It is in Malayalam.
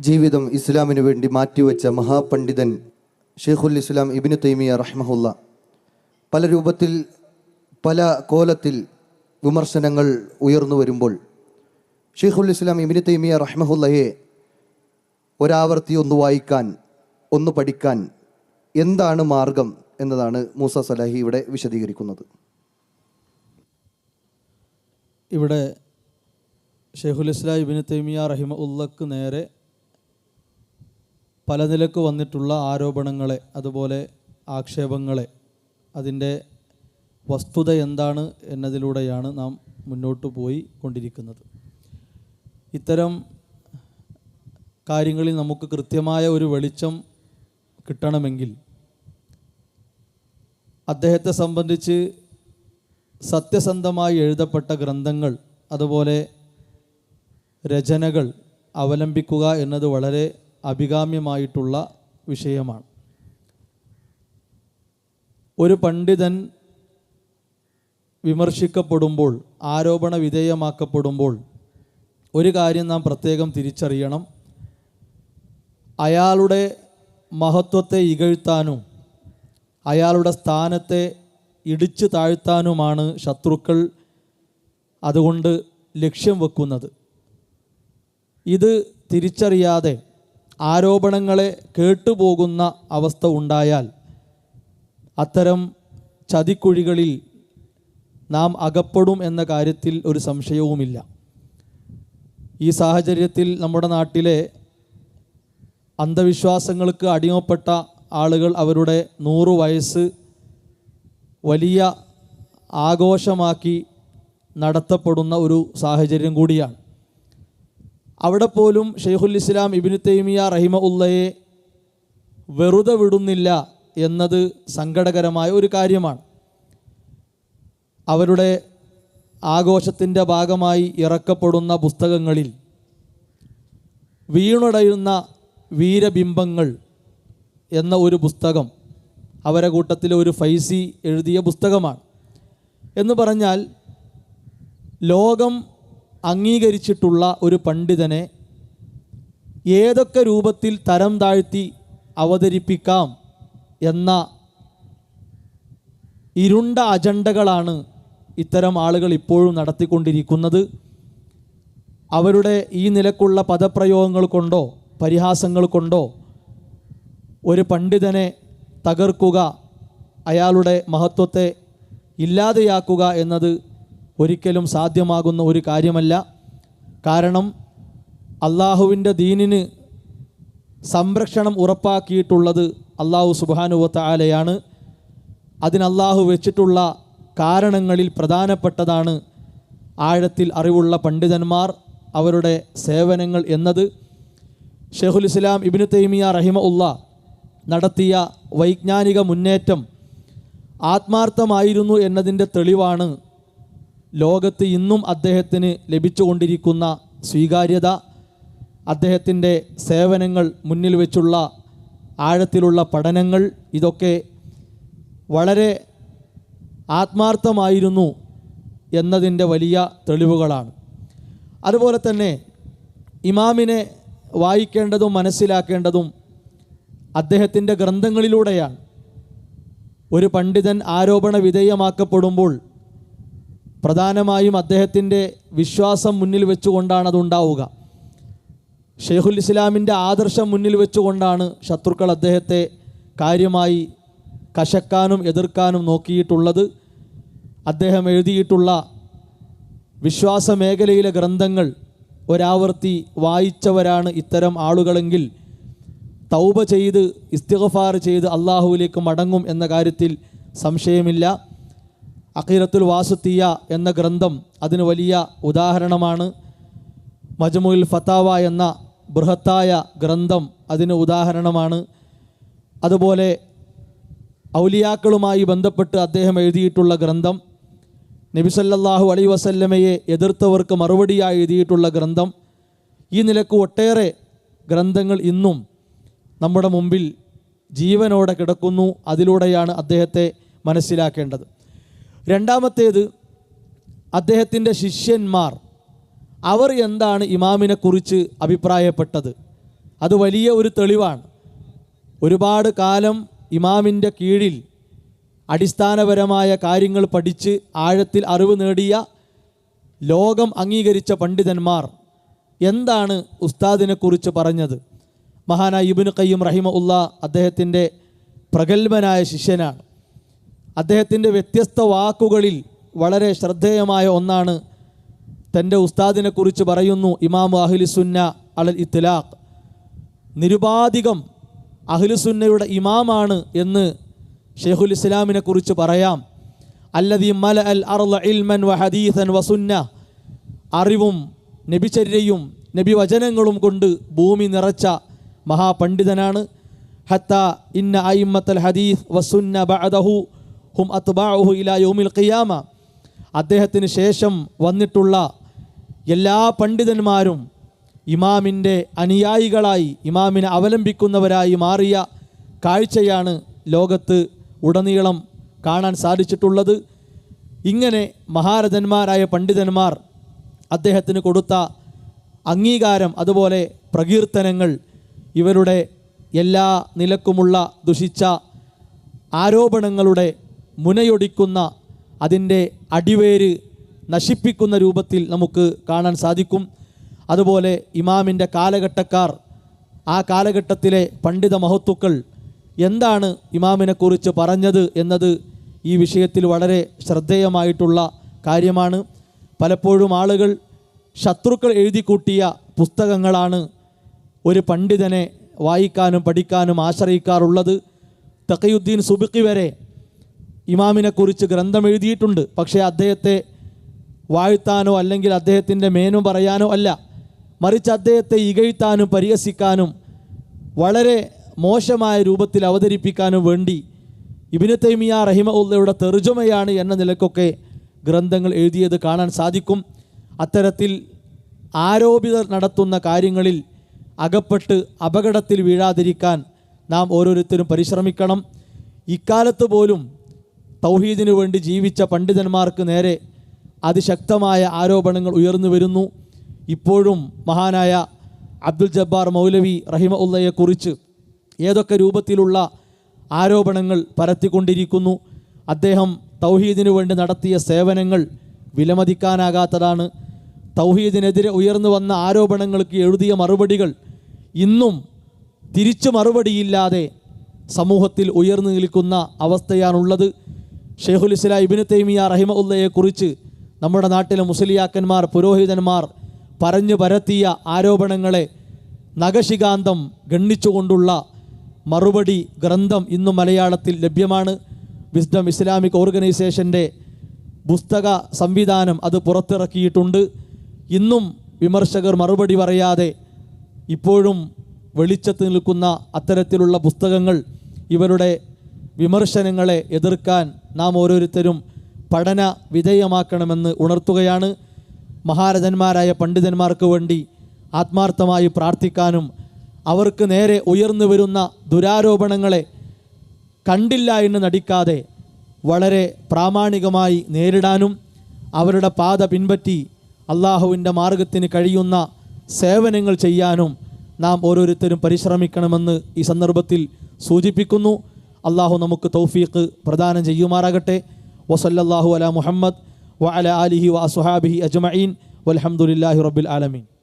ജീവിതം ഇസ്ലാമിനു വേണ്ടി മാറ്റിവെച്ച മഹാപണ്ഡിതൻ ഷെയ്ഖുൽ ഇസ്ലാം ഇബിനു തൈമിയ റഹ്മഹുല്ല. പല രൂപത്തിൽ പല കോലത്തിൽ വിമർശനങ്ങൾ ഉയർന്നു വരുമ്പോൾ ഷെയ്ഖുൽ ഇസ്ലാം ഇബിനു തൈമിയ റഹ്മഹുല്ലയെ ഒരാവർത്തി ഒന്ന് വായിക്കാൻ ഒന്ന് പഠിക്കാൻ എന്താണ് മാർഗം എന്നതാണ് മൂസ സലാഹി ഇവിടെ വിശദീകരിക്കുന്നത്. ഇവിടെ ഷെയ്ഖുൽ ഇസ്ലാം ഇബിന് തൈമിയ റഹിമ ഉള്ളക്ക് നേരെ പല നിലയ്ക്ക് വന്നിട്ടുള്ള ആരോപണങ്ങളെ അതുപോലെ ആക്ഷേപങ്ങളെ അതിന്റെ വസ്തുത എന്താണ് എന്നതിലൂടെയാണ് നാം മുന്നോട്ട് പോയി കൊണ്ടിരിക്കുന്നത്. ഇത്തരം കാര്യങ്ങളിൽ നമുക്ക് കൃത്യമായ ഒരു വെളിച്ചം കിട്ടണമെങ്കിൽ അദ്ദേഹത്തെ സംബന്ധിച്ച് സത്യസന്ധമായി എഴുതപ്പെട്ട ഗ്രന്ഥങ്ങൾ അതുപോലെ രചനകൾ അവലംബിക്കുക എന്നത് വളരെ അഭികാമ്യമായിട്ടുള്ള വിഷയമാണ്. ഒരു പണ്ഡിതൻ വിമർശിക്കപ്പെടുമ്പോൾ ആരോപണ വിധേയമാക്കപ്പെടുമ്പോൾ ഒരു കാര്യം നാം പ്രത്യേകം തിരിച്ചറിയണം. അയാളുടെ മഹത്വത്തെ ഇകഴ്ത്താനും അയാളുടെ സ്ഥാനത്തെ ഇടിച്ചു താഴ്ത്താനുമാണ് ശത്രുക്കൾ അതുകൊണ്ട് ലക്ഷ്യം വെക്കുന്നത്. ഇത് തിരിച്ചറിയാതെ ആരോപണങ്ങളെ കേട്ടുപോകുന്ന അവസ്ഥ ഉണ്ടായാൽ അത്തരം ചതിക്കുഴികളിൽ നാം അകപ്പെടും എന്ന കാര്യത്തിൽ ഒരു സംശയവുമില്ല. ഈ സാഹചര്യത്തിൽ നമ്മുടെ നാട്ടിലെ അന്ധവിശ്വാസങ്ങൾക്ക് അടിമപ്പെട്ട ആളുകൾ അവരുടെ നൂറു വയസ്സ് വലിയ ആഘോഷമാക്കി നടത്തപ്പെടുന്ന ഒരു സാഹചര്യം കൂടിയാണ്. അവിടെ പോലും ഷെയ്ഖുൽ ഇസ്ലാം ഇബിനു തൈമിയ റഹിമ ഉള്ളയെ വെറുതെ വിടുന്നില്ല എന്നത് സങ്കടകരമായ ഒരു കാര്യമാണ്. അവരുടെ ആഘോഷത്തിന്റെ ഭാഗമായി ഇറക്കപ്പെടുന്ന പുസ്തകങ്ങളിൽ വീണുടയുന്ന വീരബിംബങ്ങൾ എന്ന ഒരു പുസ്തകം അവരെ കൂട്ടത്തിലെ ഒരു ഫൈസി എഴുതിയ പുസ്തകമാണ്. എന്ന് പറഞ്ഞാൽ ലോകം അംഗീകരിച്ചിട്ടുള്ള ഒരു പണ്ഡിതനെ ഏതൊക്കെ രൂപത്തിൽ തരം താഴ്ത്തി അവതരിപ്പിക്കാം എന്ന ഇരുണ്ട അജണ്ടകളാണ് ഇത്തരം ആളുകൾ ഇപ്പോഴും നടത്തിക്കൊണ്ടിരിക്കുന്നത്. അവരുടെ ഈ നിലക്കുള്ള പദപ്രയോഗങ്ങൾ കൊണ്ടോ പരിഹാസങ്ങൾ കൊണ്ടോ ഒരു പണ്ഡിതനെ തകർക്കുക അയാളുടെ മഹത്വത്തെ ഇല്ലാതെയാക്കുക എന്നത് ഒരിക്കലും സാധ്യമാകുന്ന ഒരു കാര്യമല്ല. കാരണം അള്ളാഹുവിന്റെ ദീനിന് സംരക്ഷണം ഉറപ്പാക്കിയിട്ടുള്ളത് അള്ളാഹു സുബാനുവത്ത ആലയാണ് അതിന് അള്ളാഹു വെച്ചിട്ടുള്ള കാരണങ്ങളിൽ പ്രധാനപ്പെട്ടതാണ് ആഴത്തിൽ അറിവുള്ള പണ്ഡിതന്മാർ അവരുടെ സേവനങ്ങൾ എന്നത്. ഷെഹുൽ ഇസ്ലാം ഇബിനു തൈമിയ റഹിമ ഉള്ള നടത്തിയ വൈജ്ഞാനിക മുന്നേറ്റം ആത്മാർത്ഥമായിരുന്നു എന്നതിന്റെ തെളിവാണ് ലോകത്ത് ഇന്നും അദ്ദേഹത്തിന് ലഭിച്ചുകൊണ്ടിരിക്കുന്ന സ്വീകാര്യത അദ്ദേഹത്തിന്റെ സേവനങ്ങൾ മുന്നിൽ വെച്ചുള്ള ആഴത്തിലുള്ള പഠനങ്ങൾ ഇതൊക്കെ വളരെ ആത്മാർത്ഥമായിരുന്നു എന്നതിന്റെ വലിയ തെളിവുകളാണ്. അതുപോലെ തന്നെ ഇമാമിനെ വായിക്കേണ്ടതും മനസ്സിലാക്കേണ്ടതും അദ്ദേഹത്തിന്റെ ഗ്രന്ഥങ്ങളിലൂടെയാണ്. ഒരു പണ്ഡിതൻ ആരോപണ വിധേയമാക്കപ്പെടുമ്പോൾ പ്രധാനമായും അദ്ദേഹത്തിന്റെ വിശ്വാസം മുന്നിൽ വെച്ചുകൊണ്ടാണ് അതുണ്ടാവുക ഷെയ്ഖുൽ ഇസ്ലാമിന്റെ ആദർശം മുന്നിൽ വെച്ചുകൊണ്ടാണ് ശത്രുക്കൾ അദ്ദേഹത്തെ കാര്യമായി കശക്കാനും എതിർക്കാനും നോക്കിയിട്ടുള്ളത്. അദ്ദേഹം എഴുതിയിട്ടുള്ള വിശ്വാസ മേഖലയിലെ ഗ്രന്ഥങ്ങൾ ഒരാവർത്തി വായിച്ചവരാണ് ഇത്തരം ആളുകളെങ്കിൽ തൗബ ചെയ്ത് ഇസ്തിഗഫാർ ചെയ്ത് അള്ളാഹുവിലേക്ക് മടങ്ങും എന്ന കാര്യത്തിൽ സംശയമില്ല. അഖീറത്തുൽ വാസുത്തിയ എന്ന ഗ്രന്ഥം അതിന് വലിയ ഉദാഹരണമാണ്. മജ്മുൽ ഫത്താവ എന്ന ബൃഹത്തായ ഗ്രന്ഥം അതിന് ഉദാഹരണമാണ്. അതുപോലെ ഔലിയാക്കളുമായി ബന്ധപ്പെട്ട് അദ്ദേഹം എഴുതിയിട്ടുള്ള ഗ്രന്ഥം നബിസല്ലാഹു അലൈ വസല്ലമയെ എതിർത്തവർക്ക് മറുപടിയായി എഴുതിയിട്ടുള്ള ഗ്രന്ഥം. ഈ നിലയ്ക്ക് ഒട്ടേറെ ഗ്രന്ഥങ്ങൾ ഇന്നും നമ്മുടെ മുമ്പിൽ ജീവനോടെ കിടക്കുന്നു. അതിലൂടെയാണ് അദ്ദേഹത്തെ മനസ്സിലാക്കേണ്ടത്. രണ്ടാമത്തേത് അദ്ദേഹത്തിന്റെ ശിഷ്യന്മാർ. അവർ എന്താണ് ഇമാമിനെക്കുറിച്ച് അഭിപ്രായപ്പെട്ടത്? അത് വലിയ ഒരു തെളിവാണ്. ഒരുപാട് കാലം ഇമാമിന്റെ കീഴിൽ അടിസ്ഥാനപരമായ കാര്യങ്ങൾ പഠിച്ച് ആഴത്തിൽ അറിവ് നേടിയ ലോകം അംഗീകരിച്ച പണ്ഡിതന്മാർ എന്താണ് ഉസ്താദിനെക്കുറിച്ച് പറഞ്ഞത്? മഹാനായ ഇബിന് കയ്യും റഹിമ ഉള്ള അദ്ദേഹത്തിന്റെ പ്രഗത്ഭനായ ശിഷ്യനാണ്. അദ്ദേഹത്തിന്റെ വ്യത്യസ്ത വാക്കുകളിൽ വളരെ ശ്രദ്ധേയമായ ഒന്നാണ്. തന്റെ ഉസ്താദിനെക്കുറിച്ച് പറയുന്നു ഇമാം അഹ്ലിസുന്ന അലൽ ഇത്തലാഖ് നിരുപാധികം അഹ്ലുസുന്നയുടെ ഇമാമാണ് എന്ന് ഷെയ്ഖുൽ ഇസ്ലാമിനെ കുറിച്ച് പറയാം. അല്ലതീ മല അൽ അർള ഇൽമൻ വ ഹദീസൻ വസുന്ന അറിവും നബിചര്യയും നബി വചനങ്ങളും കൊണ്ട് ഭൂമി നിറച്ച മഹാപണ്ഡിതനാണ്. ഹത്ത ഇന്ന അയിമ്മത്തൽ ഹദീസ് വസുന്ന ബഅദഹു ഹും അത്ബാഹു ഇലാ യോമിൽ ഖിയാമ. അദ്ദേഹത്തിന് ശേഷം വന്നിട്ടുള്ള എല്ലാ പണ്ഡിതന്മാരും ഇമാമിന്റെ അനുയായികളായി ഇമാമിനെ അവലംബിക്കുന്നവരായി മാറിയ കാഴ്ചയാണ് ലോകത്ത് ഉടനീളം കാണാൻ സാധിച്ചിട്ടുള്ളത്. ഇങ്ങനെ മഹാരഥന്മാരായ പണ്ഡിതന്മാർ അദ്ദേഹത്തിന് കൊടുത്ത അംഗീകാരം അതുപോലെ പ്രകീർത്തനങ്ങൾ ഇവരുടെ എല്ലാ നിലക്കുമുള്ള ദുഷിച്ച ആരോപണങ്ങളുടെ മുനയൊടിക്കുന്ന അതിന്റെ അടിവേര് നശിപ്പിക്കുന്ന രൂപത്തിൽ നമുക്ക് കാണാൻ സാധിക്കും. അതുപോലെ ഇമാമിന്റെ കാലഘട്ടക്കാർ ആ കാലഘട്ടത്തിലെ പണ്ഡിത മഹത്തുക്കൾ എന്താണ് ഇമാമിനെക്കുറിച്ച് പറഞ്ഞത് എന്നത് ഈ വിഷയത്തിൽ വളരെ ശ്രദ്ധേയമായിട്ടുള്ള കാര്യമാണ്. പലപ്പോഴും ആളുകൾ ശത്രുക്കൾ എഴുതി കൂട്ടിയ പുസ്തകങ്ങളാണ് ഒരു പണ്ഡിതനെ വായിക്കാനും പഠിക്കാനും ആശ്രയിക്കാറുള്ളത്. തക്കയുദ്ദീൻ സുബിക്കി വരെ ഇമാമിനെക്കുറിച്ച് ഗ്രന്ഥം എഴുതിയിട്ടുണ്ട് പക്ഷേ അദ്ദേഹത്തെ വാഴ്ത്താനോ അല്ലെങ്കിൽ അദ്ദേഹത്തിന്റെ മേനു പറയാനോ അല്ല. മറിച്ച് അദ്ദേഹത്തെ ഇകഴ്ത്താനും പരിഹസിക്കാനും വളരെ മോശമായ രൂപത്തിൽ അവതരിപ്പിക്കാനും വേണ്ടി ഇബിന് തൈമിയ റഹിമ ഉള്ളയുടെ തെർജുമയാണ് എന്ന നിലക്കൊക്കെ ഗ്രന്ഥങ്ങൾ എഴുതിയത് കാണാൻ സാധിക്കും. അത്തരത്തിൽ ആരോപിതർ നടത്തുന്ന കാര്യങ്ങളിൽ അകപ്പെട്ട് അപകടത്തിൽ വീഴാതിരിക്കാൻ നാം ഓരോരുത്തരും പരിശ്രമിക്കണം. ഇക്കാലത്ത് പോലും തൗഹീദിനു വേണ്ടി ജീവിച്ച പണ്ഡിതന്മാർക്ക് നേരെ അതിശക്തമായ ആരോപണങ്ങൾ ഉയർന്നു വരുന്നു. ഇപ്പോഴും മഹാനായ അബ്ദുൽ ജബ്ബാർ മൗലവി റഹിമ ഉള്ളയെക്കുറിച്ച് ഏതൊക്കെ രൂപത്തിലുള്ള ആരോപണങ്ങൾ പരത്തിക്കൊണ്ടിരിക്കുന്നു. അദ്ദേഹം തൗഹീദിനു വേണ്ടി നടത്തിയ സേവനങ്ങൾ വിലമതിക്കാനാകാത്തതാണ്. തൗഹീദിനെതിരെ ഉയർന്നു വന്ന ആരോപണങ്ങൾക്ക് എഴുതിയ മറുപടികൾ ഇന്നും തിരിച്ചു മറുപടിയില്ലാതെ സമൂഹത്തിൽ ഉയർന്നു നിൽക്കുന്ന അവസ്ഥയാണുള്ളത്. ഷെയ്ഖുൽ ഇസ്ലാം ഇബിന് തൈമിയ റഹിമ ഉള്ളയെക്കുറിച്ച് നമ്മുടെ നാട്ടിലെ മുസ്ലിയാക്കന്മാർ പുരോഹിതന്മാർ പറഞ്ഞു പരത്തിയ ആരോപണങ്ങളെ നഖശികാന്തം ഗണ്ണിച്ചുകൊണ്ടുള്ള മറുപടി ഗ്രന്ഥം ഇന്നും മലയാളത്തിൽ ലഭ്യമാണ്. വിസ്ഡം ഇസ്ലാമിക് ഓർഗനൈസേഷന്റെ പുസ്തക സംവിധാനം അത് പുറത്തിറക്കിയിട്ടുണ്ട്. ഇന്നും വിമർശകർ മറുപടി പറയാതെ ഇപ്പോഴും വെളിച്ചത്ത് നിൽക്കുന്ന അത്തരത്തിലുള്ള പുസ്തകങ്ങൾ ഇവരുടെ വിമർശനങ്ങളെ എതിർക്കാൻ നാം ഓരോരുത്തരും പഠന വിധേയമാക്കണമെന്ന് ഉണർത്തുകയാണ്. മഹാരഥന്മാരായ പണ്ഡിതന്മാർക്ക് വേണ്ടി ആത്മാർത്ഥമായി പ്രാർത്ഥിക്കാനും അവർക്ക് നേരെ ഉയർന്നു വരുന്ന ദുരാരോപണങ്ങളെ കണ്ടില്ല എന്ന് നടിക്കാതെ വളരെ പ്രാമാണികമായി നേരിടാനും അവരുടെ പാത പിൻപറ്റി അള്ളാഹുവിന്റെ മാർഗത്തിന് കഴിയുന്ന സേവനങ്ങൾ ചെയ്യാനും നാം ഓരോരുത്തരും പരിശ്രമിക്കണമെന്ന് ഈ സന്ദർഭത്തിൽ സൂചിപ്പിക്കുന്നു. അള്ളാഹു നമുക്ക് തൗഫീഖ് പ്രദാനം ചെയ്യുമാറാകട്ടെ. വസല്ലല്ലാഹു അല മുഹമ്മദ് വ അല ആലിഹി വ അസുഹാബിഹി അജ്മഈൻ. വൽഹംദുലില്ലാഹി റബ്ബിൽ ആലമീൻ.